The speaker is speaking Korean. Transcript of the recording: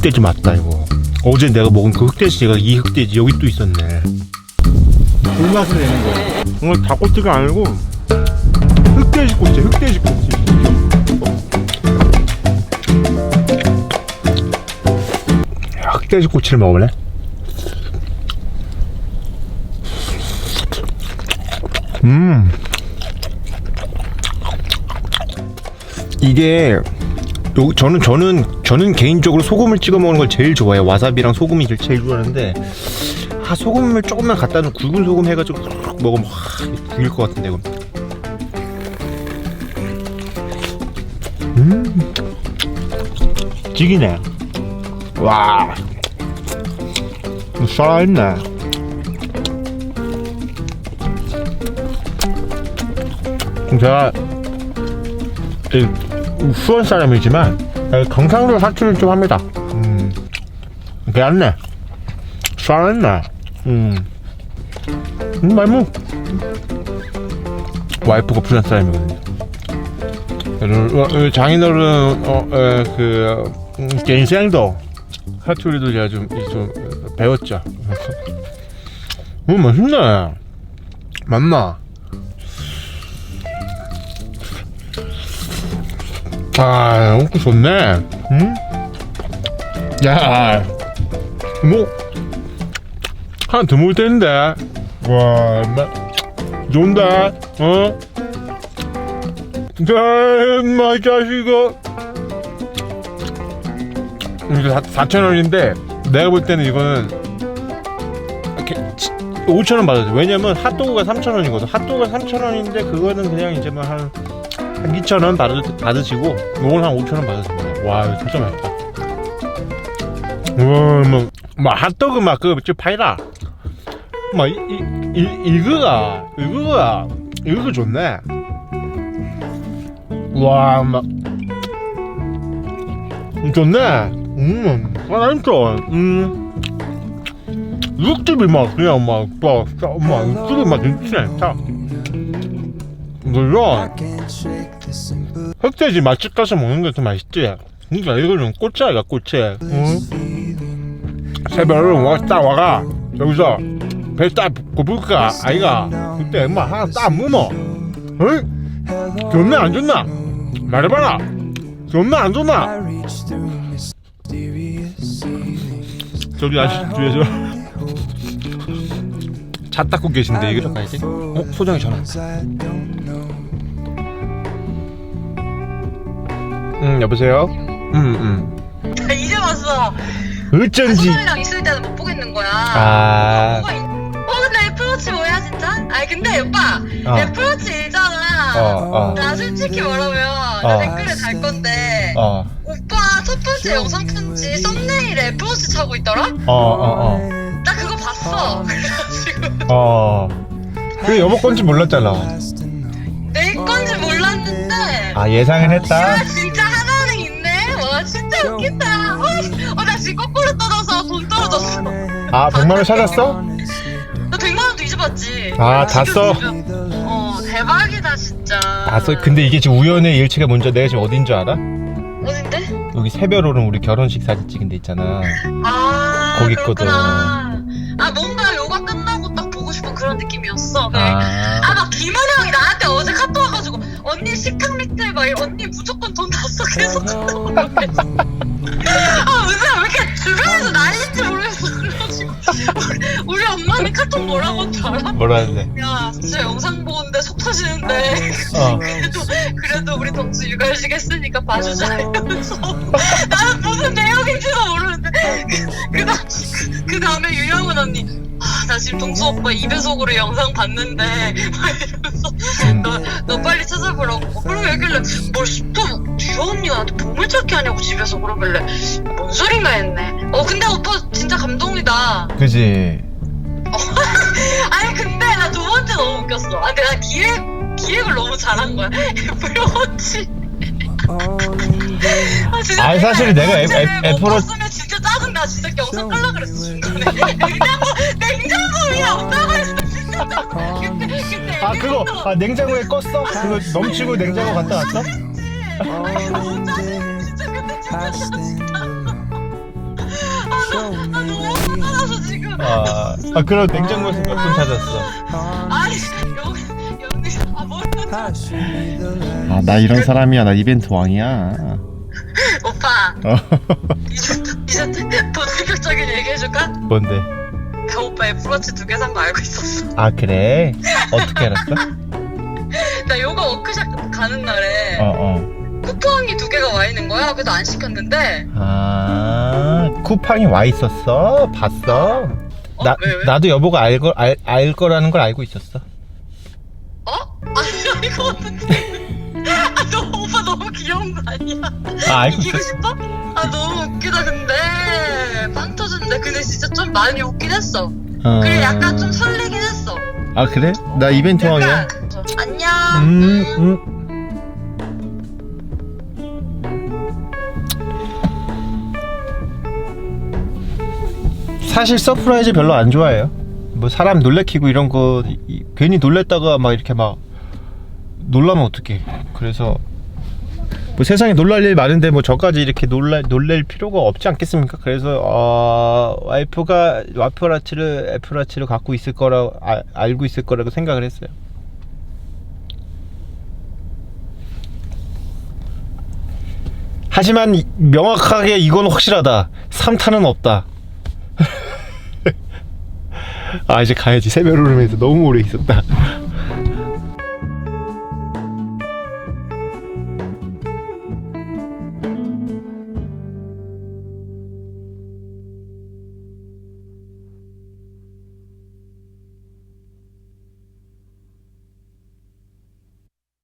흑돼지 맞다 이거. 어제 내가 먹은 그 흑돼지가 이 흑돼지 여기 또 있었네. 불맛을 내는 거야. 이거 닭꼬치가 아니고. 흑돼지 꼬치 흑돼지 꼬치 야, 흑돼지 꼬치를 먹어볼래? 음. 이게 요, 저는 저는 저는 개인적으로 소금을 찍어 먹는 걸 제일 좋아해요. 와사비랑 소금이 제일, 좋아하는데 아 소금을 조금만 갖다 놓 굵은 소금 해가지고 훅 먹으면 와 죽일 것 같은데 이거. 음 지기네. 와 살아있네. 제가 이 수원 사람이지만 경상도 사투리를 좀 합니다. 음, 괜네 살았네. 음, 음 말무. 와이프가 부산 사람이거든요. 어, 어, 장인어른 어, 에, 그 음, 인생도 사투리도 제가 좀, 좀 배웠죠. 음 맛있네. 맞나? 아, 먹고 좋네. 응? 야, 뭐, 하나 더 먹을 텐데. 와, 마, 좋은데, 어? 자, 인마, 이 자식아. 이거 4,000원인데, 내가 볼 때는 이거는, 이렇게, 5,000원 받아줘. 왜냐면 핫도그가 3,000원이거든. 핫도그가 3,000원인데, 그거는 그냥 이제 뭐 한, 한 2,000원 받으, 받으시고 이건 한 5,000원 받으십니다. 와 이거 진짜 맛있다. 우와 뭐, 뭐 핫도그 막그 파이라. 막 이, 이, 이, 이거가 이거가 이거 좋네. 와막. 좋네. 음 맛있어. 음. 육즙이 막 그냥 막막막 육즙이 막 진짜 좋다. 물론 흑돼지 맛집 가서 먹는 게 더 맛있지. 그러니까 이거는 꼬치아이가 꼬치. 응? 새벽에 와딱 와가 여기서 배딱 고불까 아이가 그때 엄마 하나 딱 먹어. 응? 좋네 안 좋나? 말해봐라. 좋네 안 좋나? 저기 아저씨 뒤에서 차 닦고 계신데 이거. 어 소정이 전화. 응 여보세요. 응 응. 이제 왔어. 어쩐지. 소정이랑 있을 때는 못 보겠는 거야. 아. 뭐가 있... 어 근데 애플워치 뭐야 진짜? 아니 근데 오빠 어. 애플워치 일잖아. 어, 어. 나 솔직히 말하면 나 어. 댓글에 달 건데 어. 오빠 첫 번째 영상 편지 썸네일에 애플워치 차고 있더라? 어, 어, 어. 나 그거 봤어. 그래가지고 어. 그 여보 건지 몰랐잖아. 내 건지 몰랐는데 아, 예상은 했다? 야 진짜 웃긴다. 어, 나 지금 거꾸로 떨어서 돈 떨어졌어. 아, 100만원 찾았어? 너 100만 원도 잊어봤지? 아, 다 지금 써? 어, 대박이다, 진짜. 아, 써. 근데 이게 지금 우연의 일치가 뭔지 내가 지금 어딘 줄 알아? 어딘데? 여기 새별호는 우리 결혼식 사진 찍은 데 있잖아. 아, 거기 그렇구나. 아, 뭔가 요가 끝나고 딱 보고 싶은 그런 느낌이었어. 그래. 아, 아. 막 김은영이 언니 식탁 밑에 막, 이- 언니 무조건 돈다 써. 계속 카톡 오고 그랬어. 아, 왜 이렇게 주변에서 난리인지 모르겠어. 그래가지고. 우리, 우리 엄마는 카톡 뭐라고 한줄 알아? 뭐라는데? 야, 진짜 영상 보는데 속 터지는데. 어. 그래도 그래도 우리 동수 육아휴직 했으니까 봐주자 이러면서 나는 무슨 내용인지도 모르는데 그다음 그 다음에 유영은 언니 아 나 지금 동수 오빠 2배속으로 영상 봤는데. 막 이러면서 음. 너, 너 빨리 찾아보라고. 그러고 얘길래 뭘 또 주호 언니가 나한테 보물찾기 하냐고 집에서 그러길래. 뭔 소린가 했네. 어 근데 오빠 진짜 감동이다. 그지? 아니 근데 나 두 번째 너무 웃겼어. 아 근데 나 기획 기획을 너무 잘한 거야. 애플워치. 아, 진짜 아니, 사실 내가 애- 진짜 애- 못 애플워치- 봤으면 진짜 짜증나 진짜 영상 깔라 그랬어 중간에 냉장고 냉장고 위에 없다고 했어 아, 그거, 아, 냉장고에 껐어? 그거 넘치고 냉장고 갔다 왔어? 아 아, 아 그럼 냉장고에서 몇 분 찾았어? 아니 여기 여기 아 뭐야 아나 이런 사람이야 나 이벤트 왕이야 오빠 어. 이제 이제 본격적인 얘기 해줄까? 뭔데? 그 오빠 애플워치 두 개 산 거 알고 있었어 아 그래? 어떻게 알았어? 나 요가 워크샵 가는 날에 어어 쿠팡이 두 개가 와 있는 거야 그래도 안 시켰는데 아 쿠팡이 와 있었어? 봤어? 나, 왜, 왜? 나도 여보가 알, 거, 알, 알 거라는 걸 알고 있었어 어? 아니 이거 같은데 아너 오빠 너무 귀여운 거 아니야? 아 이기고 싶어? 아 너무 웃기다 근데 빵 터졌는데 근데 진짜 좀 많이 웃긴 했어 어. 그래 약간 좀 설레긴 했어 아 그래? 나 이벤트 왕이야 안녕 음, 음. 음. 사실 서프라이즈 별로 안 좋아해요. 뭐 사람 놀래키고 이런 거 이- 괜히 놀랬다가 막 이렇게 막 놀라면 어떡해. 그래서 뭐 세상에 놀랄 일 많은데 뭐 저까지 이렇게 놀랄 놀랄 필요가 없지 않겠습니까? 그래서 어, 와이프가 와이프라치를 애플라치를 갖고 있을 거라 아, 알고 있을 거라고 생각을 했어요. 하지만 이- 명확하게 이건 확실하다. 3탄은 없다. 아 이제 가야지 울음에서 너무 오래 있었다.